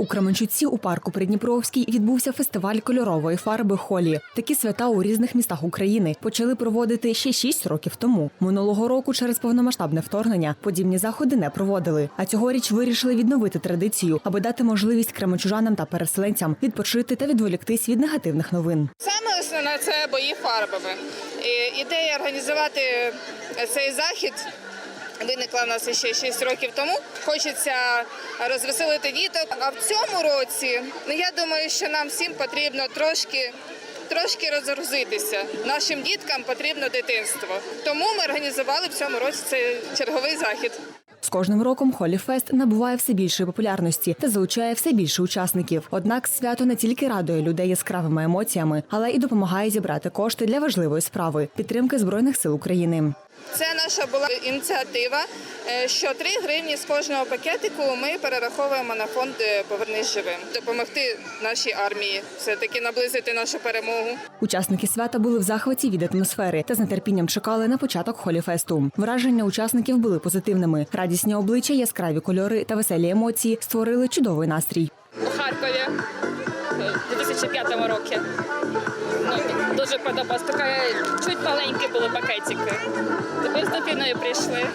У Кременчуці у парку Придніпровський відбувся фестиваль кольорової фарби Холі. Такі свята у різних містах України почали проводити ще шість років тому. Минулого року через повномасштабне вторгнення подібні заходи не проводили. А цьогоріч вирішили відновити традицію, аби дати можливість кременчужанам та переселенцям відпочити та відволіктись від негативних новин. Саме основне це бої фарбами. Ідея організувати цей захід виникла в нас ще 6 років тому. Хочеться розвеселити діток. А в цьому році ну я думаю, що нам всім потрібно трошки. Трошки розгрузитися. Нашим діткам потрібно дитинство. Тому ми організували в цьому році цей черговий захід. З кожним роком Холіфест набуває все більшої популярності та залучає все більше учасників. Однак свято не тільки радує людей яскравими емоціями, але і допомагає зібрати кошти для важливої справи підтримки збройних сил України. Це наша була ініціатива. е, Що 3 гривні з кожного пакетику ми перераховуємо на фонд е, Повернись живим, допомогти нашій армії, все таки наблизити нашу перемогу. Учасники свята були в захваті від атмосфери та з нетерпінням чекали на початок холіфесту. Враження учасників були позитивними. Радісні обличчя, яскраві кольори та веселі емоції створили чудовий настрій. у Харкові у 2005 році. Дуже подобалось. Таке чуть маленькі були пакетики. Тепер з дитиною прийшли.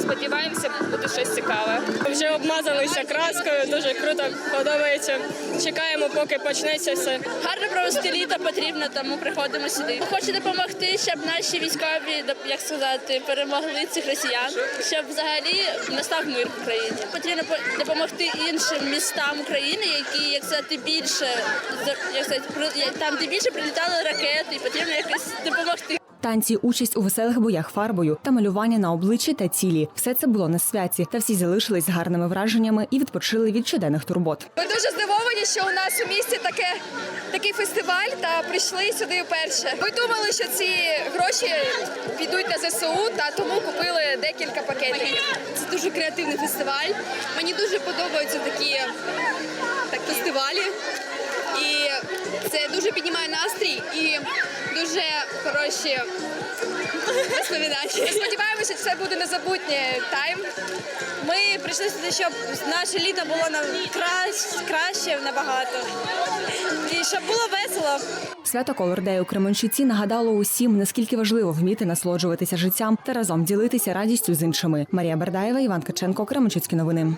Сподіваємося, буде щось цікаве. Вже обмазалися краскою, дуже круто подобається. Чекаємо, поки почнеться все. Гарно провести літо потрібно, тому приходимо сюди. Хочу допомогти, щоб наші військові, як сказати, перемогли цих росіян, щоб взагалі настав мир в Україні. Потрібно допомогти іншим містам України, які, як сказати, більше як сказати, там, де більше прилітали ракети, і потрібно якось допомогти. Танці, участь у веселих боях фарбою та малювання на обличчі та тілі. Все це було на святі, та всі залишились з гарними враженнями і відпочили від щоденних турбот. Ми дуже здивовані, що у нас у місті таке, такий фестиваль та прийшли сюди вперше. Ми думали, що ці гроші підуть на ЗСУ, та тому купили декілька пакетів. Це дуже креативний фестиваль. Мені дуже подобаються такі так, фестивалі. І це дуже піднімає дуже хороші розповідання. Сподіваємося, це буде незабутнє тайм. Ми прийшли сюди, щоб наше літо було нам краще, набагато. І щоб було весело. Свято Колордею Кременчуці нагадало усім, наскільки важливо вміти насолоджуватися життям та разом ділитися радістю з іншими. Марія Бердаєва, Іван Каченко, Кременчуцькі новини.